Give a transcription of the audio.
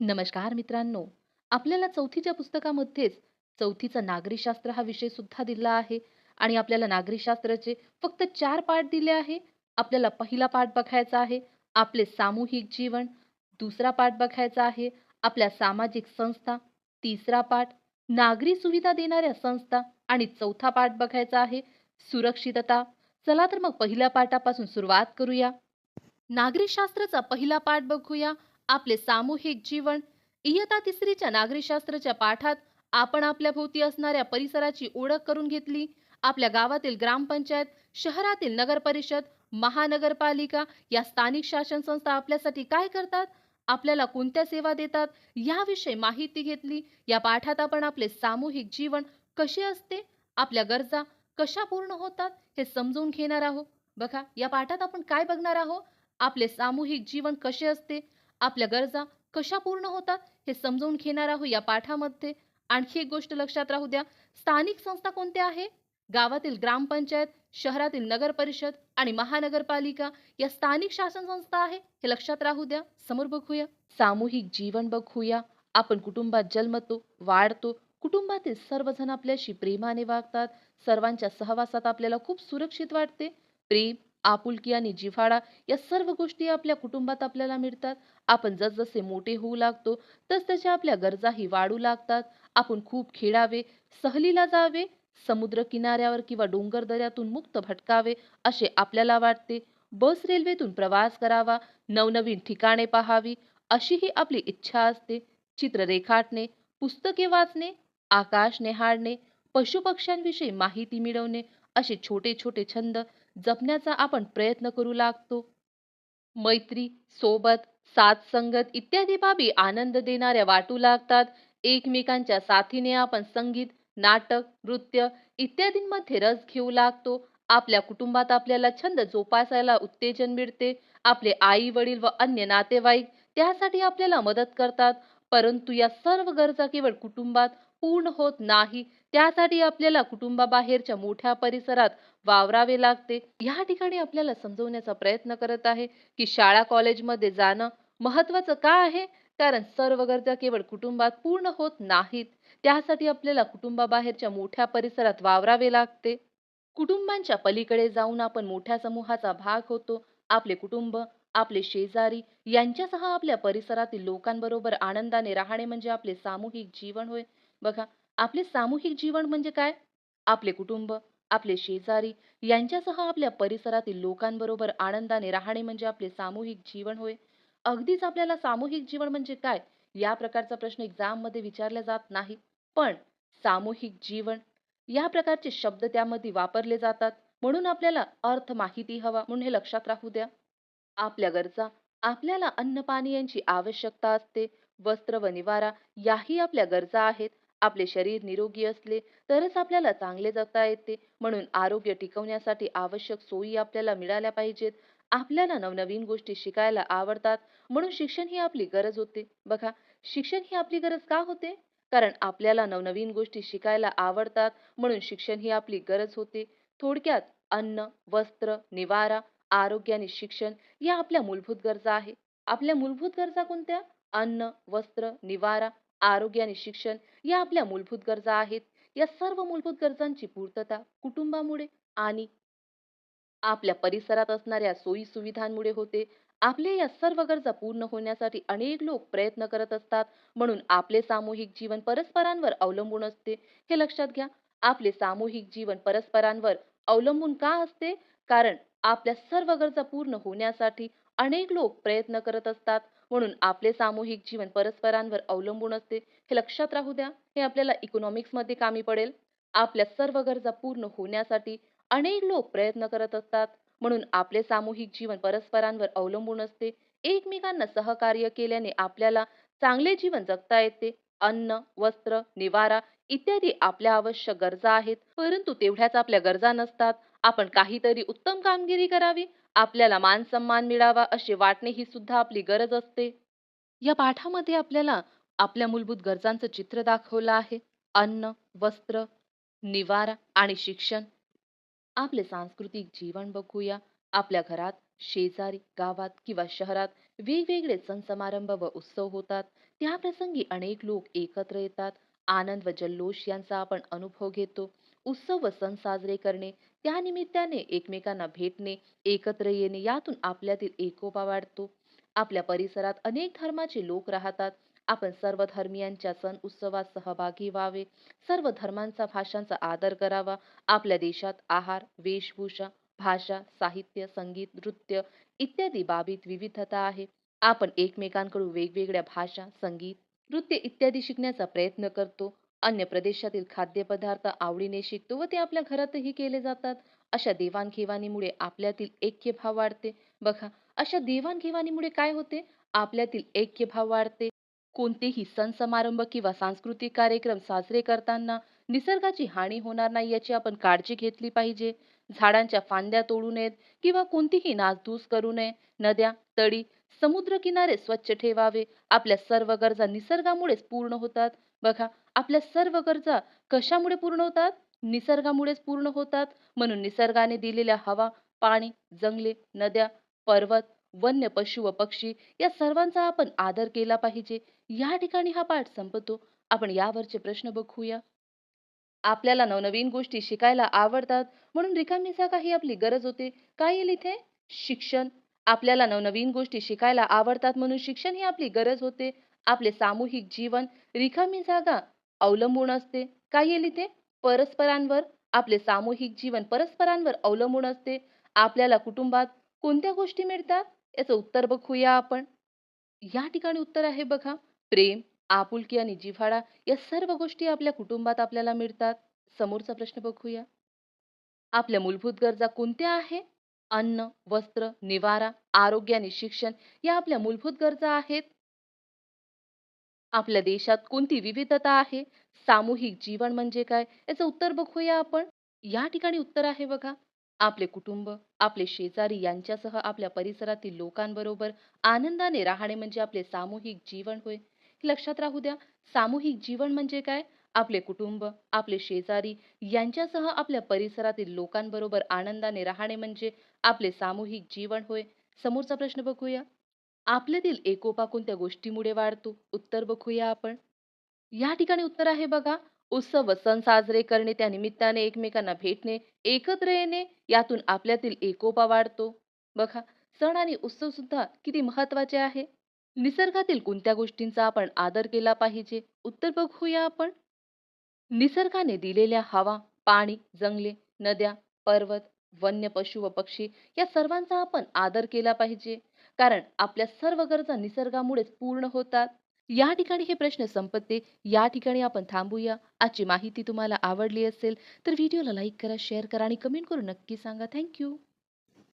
नमस्कार मित्रांनो. आपल्याला चौथीच्या पुस्तकामध्येच चौथीचा नागरिकशास्त्र हा विषय सुद्धा दिला आहे आणि आपल्याला नागरिकशास्त्राचे फक्त चार पाठ दिले आहे. आपल्याला पहिला पाठ बघायचा आहे आपले सामूहिक जीवन. दुसरा पाठ बघायचा आहे आपल्या सामाजिक संस्था. तिसरा पाठ नागरी सुविधा देणाऱ्या संस्था. आणि चौथा पाठ बघायचा आहे सुरक्षितता. चला तर मग पहिल्या पाठापासून सुरुवात करूया. नागरिकशास्त्राचा पहिला पाठ बघूया. आपले सामूहिक जीवन इयता तिसरीच्या नागरिकशास्त्राच्या पाठात आपण आपल्या भोवती असणाऱ्या परिसराची ओळख करून घेतली. आपल्या गावातील ग्रामपंचायत शहरातील नगरपरिषद महानगरपालिका या स्थानिक शासन संस्था आपल्यासाठी काय करतात? आपल्याला कोणत्या सेवा देतात? याविषयी माहिती घेतली. या पाठात आपण आपले सामूहिक जीवन कसे असते? आपल्या गरजा कशा पूर्ण होतात? हे समजून घेणार आहोत. बघा या पाठात आपण काय बघणार आहोत? आपले सामूहिक जीवन कसे असते? आपल्या गरजा कशा पूर्ण होतात हे समजून घेणार आहोत या पाठामध्ये. आणखी एक गोष्ट लक्षात राहू द्या. स्थानिक संस्था कोणत्या आहे? गावातील ग्रामपंचायत शहरातील नगर परिषद आणि महानगरपालिका या स्थानिक शासन संस्था आहे हे लक्षात राहू द्या. समोर बघूया. सामूहिक जीवन बघूया. आपण कुटुंबात जन्मतो वाढतो. कुटुंबातील सर्वजण आपल्याशी प्रेमाने वागतात. सर्वांच्या सहवासात आपल्याला खूप सुरक्षित वाटते. प्रेम आपुलकी आणि जिव्हाळा या सर्व गोष्टी आपल्या कुटुंबात आपल्याला मिळतात. आपण जसजसे मोठे होऊ लागतो तसतशा आपल्या गरजाही वाढू लागतात. आपण खूप खेळावे सहलीला जावे समुद्र किनाऱ्यावर किंवा डोंगर दऱ्यातून मुक्त भटकावे असे आपल्याला वाटते. बस रेल्वेतून प्रवास करावा नवनवीन ठिकाणे पाहावी अशी ही आपली इच्छा असते. चित्र रेखाटणे पुस्तके वाचणे आकाश निहाळणे पशुपक्ष्यांविषयी माहिती मिळवणे असे छोटे छोटे छंद जपण्याचा आपण प्रयत्न करू लागतो. मैत्री सोबत साथ संगत इत्यादी बाबी आनंद देणाऱ्या वाटू लागतात. एकमेकांच्या साथीने आपण संगीत नाटक नृत्य इत्यादींमध्ये रस घेऊ लागतो. आपल्या कुटुंबात आपल्याला छंद जोपासायला उत्तेजन मिळते. आपले आई वडील व अन्य नातेवाईक त्यासाठी आपल्याला मदत करतात. परंतु या सर्व गरजा केवळ कुटुंबात पूर्ण होत नाही. त्यासाठी आपल्याला कुटुंबाबाहेरच्या मोठ्या परिसरात वावरावे लागते. या ठिकाणी आपल्याला समजवण्याचा प्रयत्न करत आहे की शाळा कॉलेजमध्ये जाणं महत्वाचं का आहे? कारण सर्व गरजा केवळ कुटुंबात पूर्ण होत नाहीत. त्यासाठी आपल्याला कुटुंबाबाहेरच्या मोठ्या परिसरात वावरावे लागते. कुटुंबांच्या पलीकडे जाऊन आपण मोठ्या समूहाचा भाग होतो. आपले कुटुंब आपले शेजारी यांच्यासह आपल्या परिसरातील लोकांबरोबर आनंदाने राहणे म्हणजे आपले सामूहिक जीवन होय. बघा आपले सामूहिक जीवन म्हणजे काय? आपले कुटुंब आपले शेजारी यांच्यासह आपल्या परिसरातील लोकांबरोबर आनंदाने राहणे म्हणजे आपले सामूहिक जीवन होय. अगदीच आपल्याला सामूहिक जीवन म्हणजे काय? या प्रकारचा प्रश्न एक्झाममध्ये विचारला जात नाही. पण सामूहिक जीवन या प्रकारचे शब्द त्यामध्ये वापरले जातात. म्हणून आपल्याला अर्थ माहिती हवा म्हणून हे लक्षात राहू द्या. आपल्या गरजा आपल्याला अन्नपाणी यांची आवश्यकता असते. वस्त्र व निवारा याही आपल्या गरजा आहेत. आपले शरीर निरोगी असले तरच आपल्याला चांगले जगता येते. म्हणून आरोग्य टिकवण्यासाठी आवश्यक सोयी आपल्याला मिळाल्या पाहिजेत. आपल्याला नवनवीन गोष्टी शिकायला आवडतात. म्हणून शिक्षण ही आपली गरज होते. बघा शिक्षण ही आपली गरज का होते? कारण आपल्याला नवनवीन गोष्टी शिकायला आवडतात. म्हणून शिक्षण ही आपली गरज होते. थोडक्यात अन्न वस्त्र निवारा आरोग्य आणि शिक्षण या आपल्या मूलभूत गरजा आहे आपल्या मूलभूत गरजा कोणत्या? अन्न वस्त्र निवारा आरोग्य आणि शिक्षण या आपल्या मूलभूत गरजा आहेत. या सर्व मूलभूत गरजांची पूर्तता कुटुंबामुळे आणि आपल्या परिसरात असणाऱ्या सोयी सुविधांमुळे होते. आपल्या या सर्व गरजा पूर्ण होण्यासाठी अनेक लोक प्रयत्न करत असतात. म्हणून आपले सामूहिक जीवन परस्परांवर अवलंबून असते. हे लक्षात घ्या. आपले सामूहिक जीवन परस्परांवर अवलंबून का असते? कारण आपल्या सर्व गरजा पूर्ण होण्यासाठी अनेक लोक प्रयत्न करत असतात. म्हणून आपले सामूहिक जीवन परस्परांवर अवलंबून असते. हे लक्षात राहू द्या हे आपल्याला इकॉनॉमिक्समध्ये कामी पडेल. आपल्या सर्व गरजा पूर्ण होण्यासाठी अनेक लोक प्रयत्न करत असतात. म्हणून आपले सामूहिक जीवन परस्परांवर अवलंबून असते. एकमेकांना सहकार्य केल्याने आपल्याला चांगले जीवन जगता येते. अन्न वस्त्र निवारा इत्यादी आपल्या आवश्यक गरजा आहेत. परंतु तेवढ्याच आपल्या गरजा नसतात. आपण काहीतरी उत्तम कामगिरी करावी आपल्याला मान सन्मान मिळावा असे वाटणे ही सुद्धा आपली गरज असते. या पाठामध्ये आपल्याला आपल्या मूलभूत गरजांचं चित्र दाखवलं आहे. अन्न वस्त्र निवारा आणि शिक्षण. आपले सांस्कृतिक जीवन बघूया. आपल्या घरात शेजारी गावात किंवा शहरात वेगवेगळे सण समारंभ व उत्सव होतात. त्याप्रसंगी अनेक लोक एकत्र येतात. आनंद व जल्लोष यांचा आपण अनुभव घेतो. उत्सव व सण साजरे करणे त्यानिमित्ताने एकमेकांना भेटणे एकत्र येणे यातून आपल्यातील एकोपा वाढतो. आपल्या परिसरात अनेक धर्माचे लोक राहतात. आपण सर्व धर्मियांच्या सण उत्सवात सहभागी व्हावे. सर्व धर्मांचा भाषांचा आदर करावा. आपल्या देशात आहार वेशभूषा भाषा साहित्य संगीत नृत्य इत्यादी बाबीत विविधता आहे. आपण एकमेकांकडून वेगवेगळ्या भाषा संगीत नृत्य इत्यादी शिकण्याचा प्रयत्न करतो. अन्य प्रदेशातील खाद्यपदार्थ आवडीने शिकतो व ते आपल्या घरातही केले जातात. अशा देवाणघेवाणीमुळे आपल्यातील ऐक्यभाव वाढते. बघा अशा देवाणघेवाणीमुळे काय होते? आपल्यातील ऐक्यभाव वाढते. कोणतेही सण समारंभ किंवा सांस्कृतिक कार्यक्रम साजरे करताना निसर्गाची हानी होणार नाही याची आपण काळजी घेतली पाहिजे. झाडांच्या फांद्या तोडू नयेत किंवा कोणतीही नासधूस करू नये. नद्या तळी समुद्र किनारे स्वच्छ ठेवावे. आपल्या सर्व गरजा निसर्गामुळेच पूर्ण होतात. बघा आपल्या सर्व गरजा कशामुळे पूर्ण होतात? निसर्गामुळेच पूर्ण होतात. म्हणून निसर्गाने दिलेल्या हवा पाणी जंगले नद्या पर्वत वन्य पशु व पक्षी या सर्वांचा आपण आदर केला पाहिजे. या ठिकाणी हा पाठ संपतो. आपण यावरचे प्रश्न बघूया. आपल्याला नवनवीन गोष्टी शिकायला आवडतात. म्हणून रिकामी जागा ही आपली गरज होते. काय येईल इथे? शिक्षण. आपल्याला नवनवीन गोष्टी शिकायला आवडतात म्हणून शिक्षण ही आपली गरज होते. आपले सामूहिक जीवन रिकामी जागा अवलंबून असते. काय येईल इथे? परस्परांवर. आपले सामूहिक जीवन परस्परांवर अवलंबून असते. आपल्याला कुटुंबात कोणत्या गोष्टी मिळतात? याचं उत्तर बघूया आपण. या ठिकाणी उत्तर आहे बघा. प्रेम आपुलकी आणि जिव्हाळा या सर्व गोष्टी आपल्या कुटुंबात आपल्याला मिळतात. समोरचा प्रश्न बघूया. आपल्या मूलभूत गरजा कोणत्या आहे अन्न वस्त्र निवारा आरोग्य आणि शिक्षण या आपल्या मूलभूत गरजा आहेत. आपल्या देशात कोणती विविधता आहे? सामूहिक जीवन म्हणजे काय? याचं उत्तर बघूया आपण. या ठिकाणी उत्तर आहे बघा. आपले कुटुंब आपले शेजारी यांच्यासह आपल्या परिसरातील लोकांबरोबर आनंदाने राहणे म्हणजे आपले सामूहिक जीवन होय. लक्षात राहू द्या. सामूहिक जीवन म्हणजे काय? आपले कुटुंब आपले शेजारी यांच्यासह आपल्या परिसरातील लोकांबरोबर आनंदाने राहणे म्हणजे आपले सामूहिक जीवन होय. समोरचा प्रश्न बघूया. आपल्यातील एकोपा कोणत्या गोष्टीमुळे वाढतो? उत्तर बघूया आपण. या ठिकाणी उत्तर आहे बघा. उत्सव व सण साजरे करणे त्या निमित्ताने एकमेकांना भेटणे एकत्र येणे यातून आपल्यातील एकोपा वाढतो. बघा सण आणि उत्सव सुद्धा किती महत्त्वाचे आहे. निसर्गातील कोणत्या गोष्टींचा आपण आदर केला पाहिजे? उत्तर बघूया आपण. निसर्गाने दिलेल्या हवा पाणी जंगले नद्या पर्वत वन्य पशु व पक्षी या सर्वांचा आपण आदर केला पाहिजे. कारण आपल्या सर्व गरजा निसर्गामुळेच पूर्ण होतात. या ठिकाणी हे प्रश्न संपत्ते या ठिकाणी आपण थांबूया. आजची माहिती तुम्हाला आवडली असेल तर व्हिडिओला लाईक करा शेअर करा आणि कमेंट करून नक्की सांगा. थँक्यू.